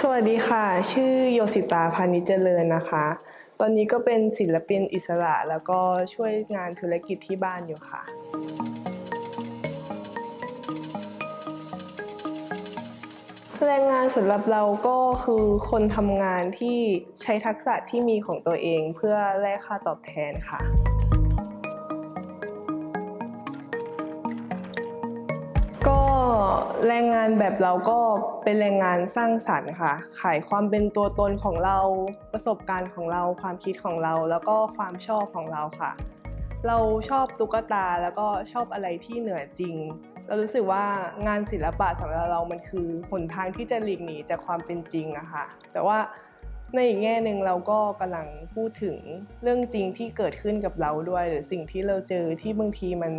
สวัสดีค่ะ ชื่อโยสิตาพานิชเจริญนะคะ ตอนนี้ก็เป็นศิลปินอิสระแล้วก็ช่วยงานธุรกิจที่บ้านอยู่ค่ะ แรงงานสำหรับเราก็คือคนทำงานที่ใช้ทักษะที่มีของตัวเองเพื่อแลกค่าตอบแทนค่ะก็แรง แบบเราก็เป็นแรงงานสร้างสรรค์ค่ะ ขายความเป็นตัวตนของเรา ประสบการณ์ของเรา ความคิดของเรา แล้วก็ความชอบของเราค่ะ เราชอบตุ๊กตาแล้วก็ชอบอะไรที่เหนือจริง เรารู้สึกว่างานศิลปะสำหรับเรามันคือหนทางที่จะหลีกหนีจากความเป็นจริงอะค่ะ แต่ว่าในอีกแง่หนึ่งเราก็กำลังพูดถึงเรื่องจริงที่เกิดขึ้นกับเราด้วย หรือสิ่งที่เราเจอที่บางทีมัน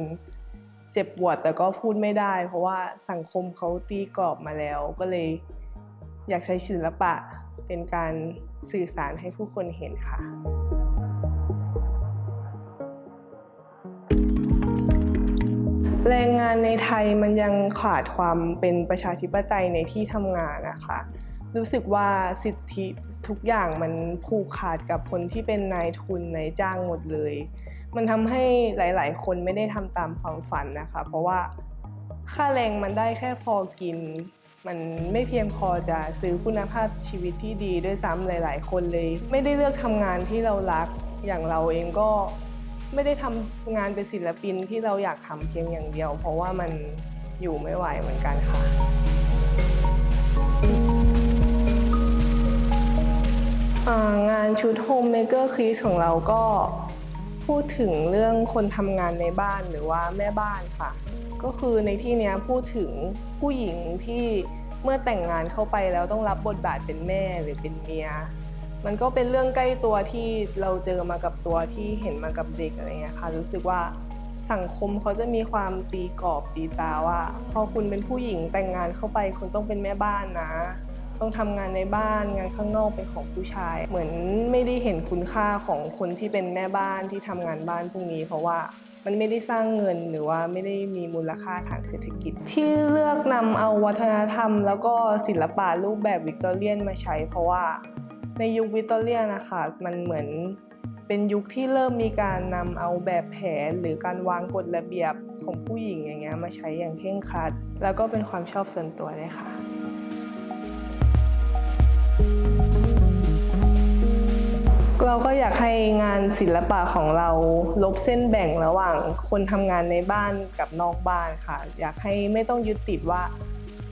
เจ็บปวดแต่ก็พูดไม่ได้ เพราะว่าสังคมเขาตีกรอบมาแล้ว ก็เลย อยากใช้ศิลปะเป็นการสื่อสารให้ผู้คนเห็นค่ะแรงงานในไทยมันยังขาดความเป็นประชาธิปไตยในที่ทำงานนะคะ รู้สึกว่าสิทธิทุกอย่างมันผูกขาดกับคนที่เป็นนายทุนนายจ้างหมดเลย มันทำให้หลาย ๆ คนไม่ได้ทำตามความฝันนะคะ เพราะว่าค่าแรงมันได้แค่พอกิน มันไม่เพียงพอจะซื้อคุณภาพชีวิตที่ดีด้วยซ้ำหลาย ๆ คนเลย ไม่ได้เลือกทำงานที่เรารักอย่างเราเองก็ไม่ได้ทำงานเป็นศิลปินที่เราอยากทำเพียงอย่างเดียว เพราะว่ามันอยู่ไม่ไหวเหมือนกันค่ะ งานชุด Homemaker c r e a ของเราก็ พูดถึงเรื่องคนทำงานในบ้านหรือว่าแม่บ้านค่ะ ก็คือในที่นี้พูดถึงผู้หญิงที่เมื่อแต่งงานเข้าไปแล้วต้องรับบทบาทเป็นแม่หรือเป็นเมีย มันก็เป็นเรื่องใกล้ตัวที่เราเจอมากับตัวที่เห็นมากับเด็กอะไรเงี้ยค่ะ รู้สึกว่าสังคมเขาจะมีความตีกรอบตีตาว่า พอคุณเป็นผู้หญิงแต่งงานเข้าไปคุณต้องเป็นแม่บ้านนะ ต้องทำงานในบ้านงานข้างนอกเป็นของผู้ชาย เหมือนไม่ได้เห็นคุณค่าของคนที่เป็นแม่บ้านที่ทำงานบ้านพวกนี้ เพราะว่ามันไม่ได้สร้างเงินหรือว่าไม่ได้มีมูลค่าทางเศรษฐกิจ ที่เลือกนำเอาวัฒนธรรม แล้วก็ศิลปะรูปแบบวิกตอเรียนมาใช้ เพราะว่าในยุควิกตอเรียนนะคะมันเหมือนเป็นยุคที่เริ่มมีการนำเอาแบบแผนหรือการวางกฎระเบียบของผู้หญิงอย่างเงี้ยมาใช้อย่างเคร่งครัด แล้วก็เป็นความชอบส่วนตัวเลยค่ะ ก็อยากให้งานศิลปะของเราลบเส้นแบ่งระหว่าง คนทำงานในบ้านกับนอกบ้านค่ะ อยากให้ไม่ต้องยึดติดว่า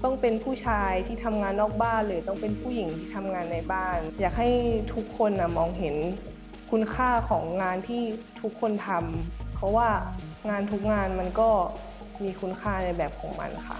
ต้องเป็นผู้ชายที่ทำงานนอกบ้าน หรือต้องเป็นผู้หญิงที่ทำงานในบ้าน อยากให้ทุกคนนะมองเห็นคุณค่าของงานที่ทุกคนทำเพราะว่างานทุกงานมันก็มีคุณค่าในแบบของมันค่ะ